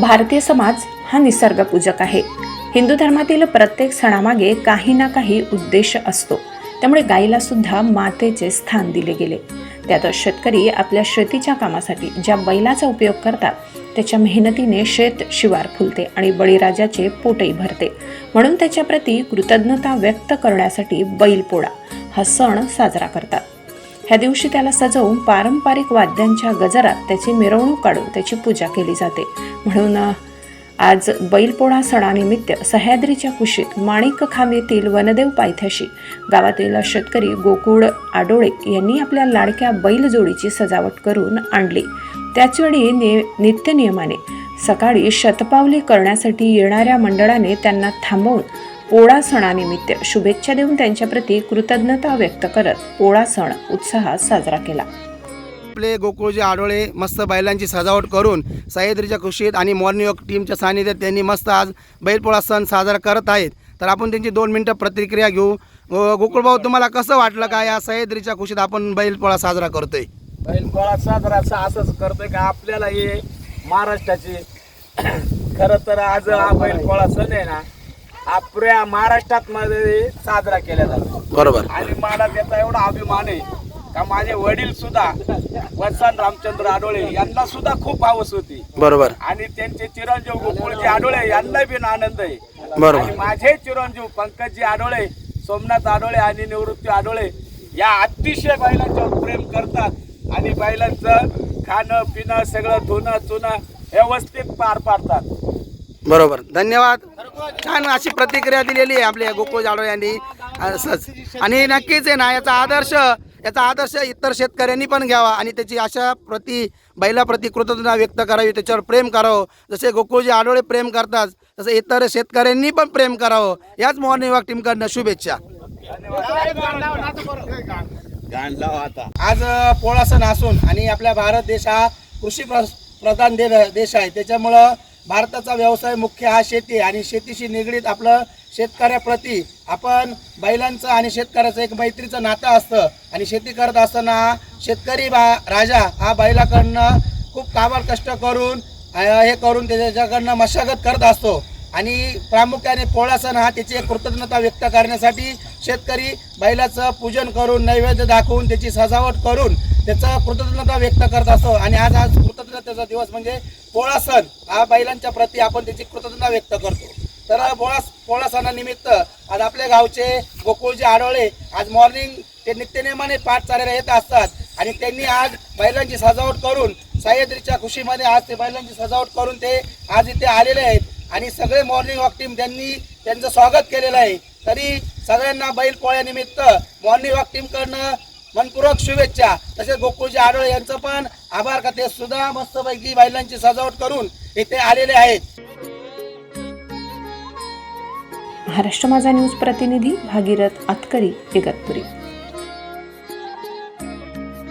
भारतीय समाज हा निसर्गपूजक आहे. हिंदू धर्मातील प्रत्येक सणामागे काही ना काही उद्देश असतो. त्यामुळे गाईला सुद्धा मातेचे स्थान दिले गेले. त्यात शेतकरी आपल्या शेतीच्या कामासाठी ज्या बैलाचा उपयोग करतात त्याच्या मेहनतीने शेत शिवार फुलते आणि बळीराजाचे पोटही भरते. म्हणून त्याच्याप्रती कृतज्ञता व्यक्त करण्यासाठी बैलपोळा हा सण साजरा करतात. ह्या दिवशी त्याला सजवून पारंपरिक वाद्यांच्या गजरात त्याची मिरवणूक काढून त्याची पूजा केली जाते. म्हणून आज बैलपोळा सणानिमित्त सह्याद्रीच्या कुशीत माणिक खांब येथील वनदेव पायथ्याशी गावातील शेतकरी गोकुळ आडोळे यांनी आपल्या लाडक्या बैलजोडीची सजावट करून आणली. त्याचवेळी ने नित्यनियमाने सकाळी शतपावली करण्यासाठी येणाऱ्या मंडळाने त्यांना थांबवून पोळा सणानिमित्त शुभेच्छा देऊन त्यांच्याप्रती कृतज्ञता व्यक्त करत पोळा सण उत्साहात साजरा केला. आपले गोकुळजी आडोळे मस्त बैलांची सजावट करून सह्याद्रीच्या कुशीत आणि मॉर्निंग वॉक टीमच्या सानिध्यात त्यांनी मस्त आज बैलपोळा सण साजरा करत आहेत. तर आपण त्यांची दोन मिनटं प्रतिक्रिया घेऊ. गोकुळभाऊ तुम्हाला कसं वाटलं का या सह्याद्रीच्या कुशीत आपण बैलपोळा साजरा करतोय? बैलपोळा साजरा असं असंच करतोय का आपल्याला हे महाराष्ट्राचे खरं तर आज हा बैलपोळा सण आहे ना पुऱ्या महाराष्ट्रात मध्ये साजरा केला जातो. बरोबर. आणि मला त्याचा एवढा अभिमान आहे का माझे वडील सुद्धा वत्सान रामचंद्र आडोळे यांना सुद्धा खूप हवस होती. बरोबर. आणि त्यांचे चिरंजीव गोकुळजी आडोळे यांना बिन आनंद आहे. बरोबर. माझे चिरंजीव पंकजजी आडोळे सोमनाथ आडोळे आणि निवृत्ती आडोळे या अतिशय बैलांच्यावर प्रेम करतात. आणि बैलांचं खाणं पिणं सगळं धुणं चुणं व्यवस्थित पार पाडतात. बरोबर. धन्यवाद. छान अशी प्रतिक्रिया दिलेली आहे आपल्या गोकुळ जाडो यांनी. असंच. आणि नक्कीच आहे ना याचा आदर्श याचा आदर्श इतर शेतकऱ्यांनी पण घ्यावा आणि त्याची अशा प्रति बैलाप्रती कृतज्ञता व्यक्त करावी त्याच्यावर प्रेम करावं. जसे गोकुळजी आडोळे प्रेम करतात तसं इतर शेतकऱ्यांनी पण प्रेम करावं. याच मॉर्निंग वॉक टीमकडनं शुभेच्छा. आज पोळा सण असून आणि आपला भारत देश हा कृषी प्र प्रधान देश आहे. त्याच्यामुळं भारताचा व्यवसाय मुख्य हा शेती आणि शेतीशी निगडीत आपलं शेतकऱ्याप्रती आपण बैलांचं आणि शेतकऱ्याचं एक मैत्रीचं नातं असतं. आणि शेती करत असताना शेतकरी बा राजा हा बैलाकडनं खूप काबाड कष्ट करून हे करून त्याच्याकडनं मशागत करत असतो. आणि प्रामुख्याने पोळा सण हा त्याची एक कृतज्ञता व्यक्त करण्यासाठी शेतकरी बैलाचं पूजन करून नैवेद्य दाखवून त्याची सजावट करून त्याचं कृतज्ञता व्यक्त करत असतो. आणि आज आज कृतज्ञतेचा दिवस म्हणजे पोळा सण. हा बैलांच्या प्रती आपण त्याची कृतज्ञता व्यक्त करतो. तर पोळा पोळा सणानिमित्त आज आपल्या गावचे गोकुळचे आडोळे आज मॉर्निंग ते नित्यनेमाने पाठ चालायला येत असतात. आणि त्यांनी आज बैलांची सजावट करून सह्याद्रीच्या खुशीमध्ये आज ते बैलांची सजावट करून ते आज इथे आलेले आहेत. आणि सगळे मॉर्निंग वॉक टीम त्यांनी त्यांचं स्वागत केलेलं आहे. तरी सगळ्यांना बैल पोळ्यानिमित्त मॉर्निंग वॉक टीमकडनं मनपूर्वक शुभेच्छा. तसेच गोकुळजी आडोळे यांचं पण आभार का ते सुद्धा मस्तपैकी बैलांची सजावट करून इथे आलेले आहेत. महाराष्ट्र माझा न्यूज प्रतिनिधी भागीरथ आतकरी इगतपुरी